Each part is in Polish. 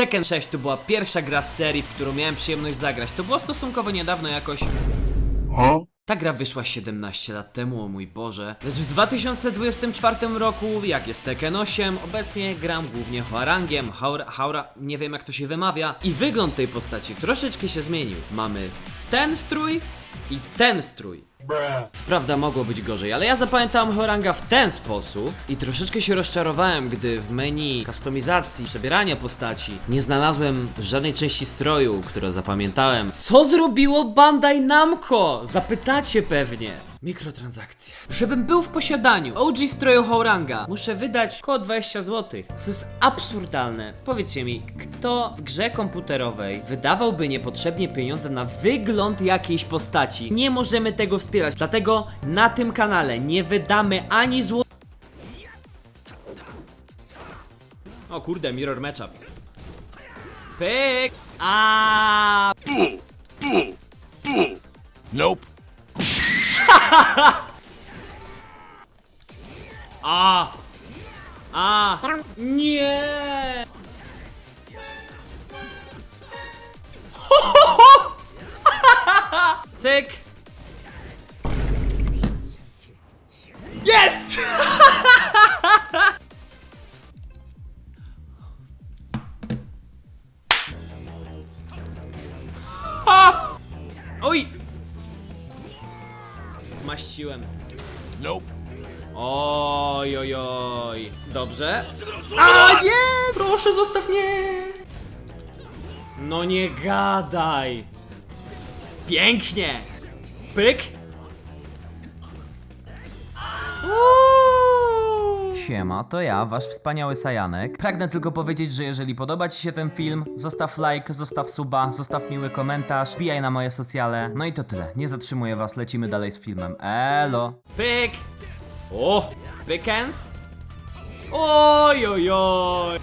Tekken 6 to była pierwsza gra z serii, w którą miałem przyjemność zagrać. To było stosunkowo niedawno jakoś. Ta gra wyszła 17 lat temu, o mój Boże. Lecz w 2024 roku, jak jest Tekken 8, obecnie gram głównie Hoarangiem, Haura, Haura, nie wiem jak to się wymawia. I wygląd tej postaci troszeczkę się zmienił. Mamy ten strój i ten strój. Co prawda mogło być gorzej, ale ja zapamiętałem Horanga w ten sposób i troszeczkę się rozczarowałem, gdy w menu kustomizacji, przebierania postaci nie znalazłem żadnej części stroju, którą zapamiętałem. Co zrobiło Bandai Namco? Zapytacie pewnie. Mikrotransakcje. Żebym był w posiadaniu OG stroju Horanga, muszę wydać około 20 zł. Co jest absurdalne. Powiedzcie mi, kto w grze komputerowej wydawałby niepotrzebnie pieniądze na wygląd jakiejś postaci? Nie możemy tego wspierać, dlatego na tym kanale nie wydamy ani zł. O kurde, mirror matchup. Pyk! A Nope. A! A! Nie! Cyk! Jest! Oj! Zmaściłem. Nope. Oj, oj, oj. Dobrze. A nie! Proszę, zostaw mnie! No nie gadaj! Pięknie! Pyk! Siema, to ja, wasz wspaniały Sajanek. Pragnę tylko powiedzieć, że jeżeli podoba ci się ten film, zostaw like, zostaw suba, zostaw miły komentarz, wbijaj na moje socjale. No i to tyle. Nie zatrzymuję was, lecimy dalej z filmem. Elo! Pyk! O! Pickens? Oj, oj, oj!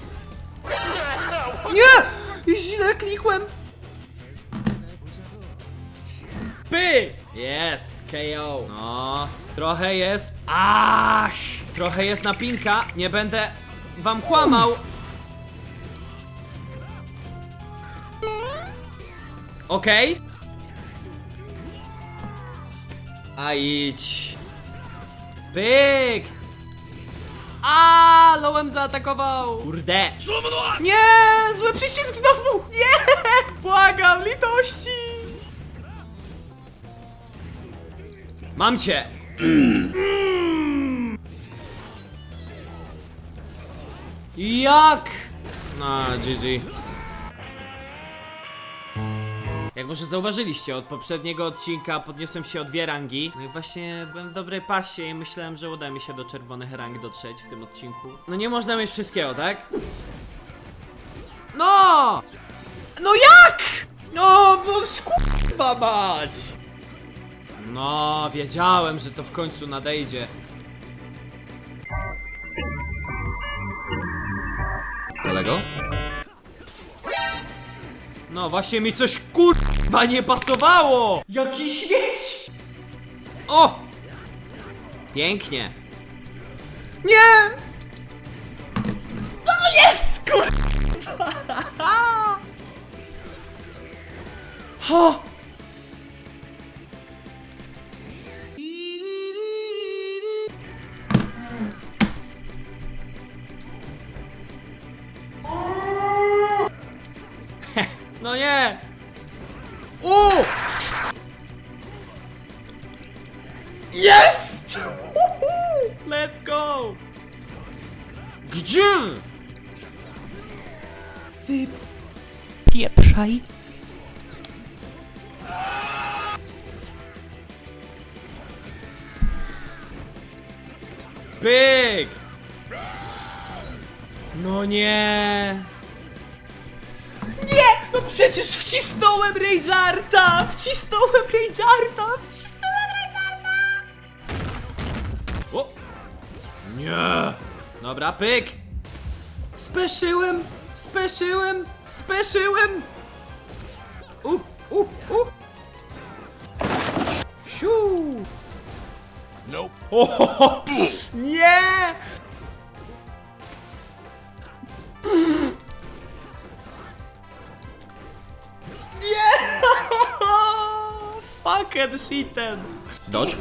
Nie! Źle klikłem! Py! Yes, KO. No, trochę jest. Ach! Trochę jest napinka. Nie będę wam kłamał. Okej. A idź. Pyk! A, Lołem zaatakował! Kurde! Nie! Zły przycisk znowu! Nie! Błagam, litości! Mam cię! Jak? No, GG. Jak może zauważyliście, od poprzedniego odcinka podniosłem się o dwie rangi. No i właśnie byłem w dobrej pasie i myślałem, że uda mi się do czerwonych rang dotrzeć w tym odcinku. No nie można mieć wszystkiego, tak? No! No jak? No, bo kurwa mać! No, wiedziałem, że to w końcu nadejdzie. Kolego? No właśnie mi coś kurwa nie pasowało! Jaki śmieć! O! Pięknie. Nie! To jest kurwa! Ha! Jest! Uhu! Let's go! Gdzie? Wy... Pieprzaj. Pyk! No nie! Nie! No przecież wcisnąłem Ragearta! Wcisnąłem Ragearta! Wcisnąłem Nie! Dobra, pyk! Speszyłem! Speszyłem! Speszyłem! U, u, u! Siu! Nope. Ohoho! Nie! Nie! Fucking shitem! Dodge?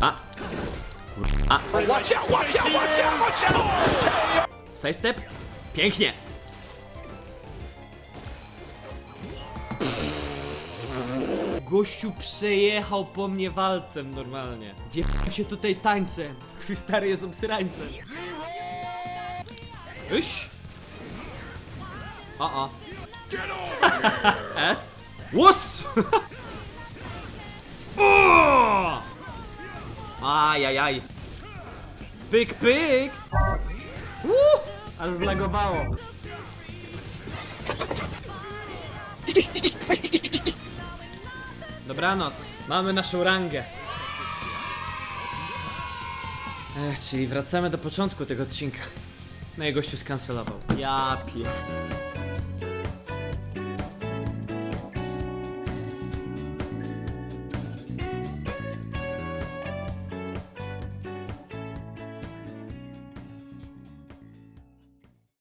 A! Kurwa. Sidestep. Pięknie. Gościu przejechał po mnie walcem normalnie. Wjechał się tutaj tańcem. Twój stary jest obsyrańcem. Iś. O o. S. Łos! Ajajaj. Pyk, pyk. Uh! Ale zlagowało. Dobranoc. Mamy naszą rangę. Ech, czyli wracamy do początku tego odcinka. No i gościu skancelował. Ja.